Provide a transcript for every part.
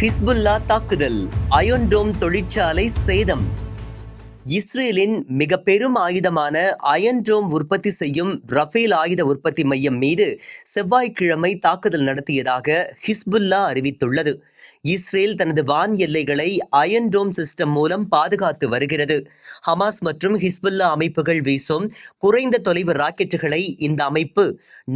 Hezbollah தாக்குதல் அயோன்டோம் தொழிற்சாலை சேதம். இஸ்ரேலின் மிக பெரும் ஆயுதமான அயன்டோம் உற்பத்தி செய்யும் ரஃபேல் ஆயுத உற்பத்தி மையம் மீது செவ்வாய்க்கிழமை தாக்குதல் நடத்தியதாக ஹிஸ்புல்லா அறிவித்துள்ளது. இஸ்ரேல் தனது வான் எல்லைகளை அயன்டோம் சிஸ்டம் மூலம் பாதுகாத்து வருகிறது. ஹமாஸ் மற்றும் ஹிஸ்புல்லா அமைப்புகள் வீசும் குறைந்த தொலைவு ராக்கெட்டுகளை இந்த அமைப்பு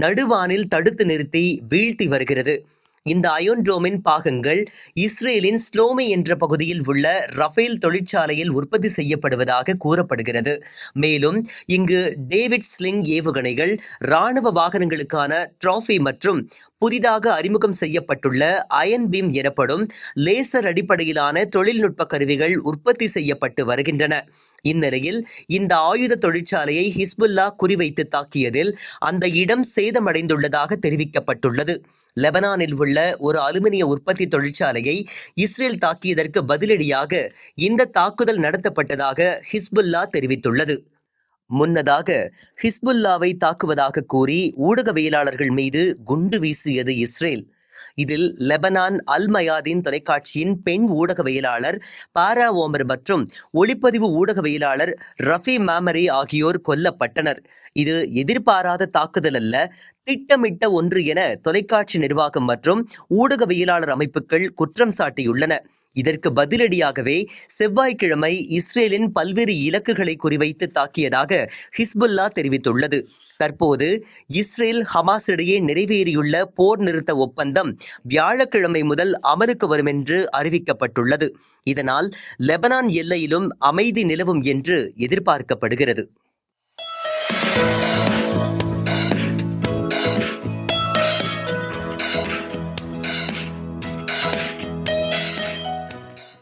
நடுவானில் தடுத்து நிறுத்தி வீழ்த்தி வருகிறது. இந்த அயோன்ட்ரோமின் பாகங்கள் இஸ்ரேலின் ஸ்லோமி என்ற பகுதியில் உள்ள ரஃபேல் தொழிற்சாலையில் உற்பத்தி செய்யப்படுவதாக கூறப்படுகிறது. மேலும் இங்கு டேவிட் ஸ்லிங் ஏவுகணைகள் இராணுவ வாகனங்களுக்கான ட்ராஃபி மற்றும் புதிதாக அறிமுகம் செய்யப்பட்டுள்ள அயன் பீம் எனப்படும் லேசர் அடிப்படையிலான தொழில்நுட்ப கருவிகள் உற்பத்தி செய்யப்பட்டு வருகின்றன. இந்நிலையில் இந்த ஆயுத தொழிற்சாலையை ஹிஸ்புல்லா குறிவைத்து தாக்கியதில் அந்த இடம் சேதமடைந்துள்ளதாக தெரிவிக்கப்பட்டுள்ளது. லெபனானில் உள்ள ஒரு அலுமினிய உற்பத்தி தொழிற்சாலையை இஸ்ரேல் தாக்கியதற்கு பதிலடியாக இந்த தாக்குதல் நடத்தப்பட்டதாக ஹிஸ்புல்லா தெரிவித்துள்ளது. முன்னதாக ஹிஸ்புல்லாவை தாக்குவதாக கூறி ஊடகவியலாளர்கள் மீது குண்டு வீசியது இஸ்ரேல். இதில் லெபனான் அல் மயாதின் தொலைக்காட்சியின் பெண் ஊடகவியலாளர் பாரா ஓமர் மற்றும் ஒளிப்பதிவு ஊடகவியலாளர் ரஃபி மாமரி ஆகியோர் கொல்லப்பட்டனர். இது எதிர்பாராத தாக்குதல் அல்ல திட்டமிட்ட ஒன்று என தொலைக்காட்சி நிர்வாகம் மற்றும் ஊடகவியலாளர் அமைப்புகள் குற்றம் சாட்டியுள்ளன. இதற்கு பதிலடியாகவே செவ்வாய்க்கிழமை இஸ்ரேலின் பல்வேறு இலக்குகளை குறிவைத்து தாக்கியதாக ஹிஸ்புல்லா தெரிவித்துள்ளது. தற்போது இஸ்ரேல் ஹமாஸ் இடையே நிறைவேறியுள்ள போர் நிறுத்த ஒப்பந்தம் வியாழக்கிழமை முதல் அமலுக்கு வரும் என்று அறிவிக்கப்பட்டுள்ளது. இதனால் லெபனான் எல்லையிலும் அமைதி நிலவும் என்று எதிர்பார்க்கப்படுகிறது.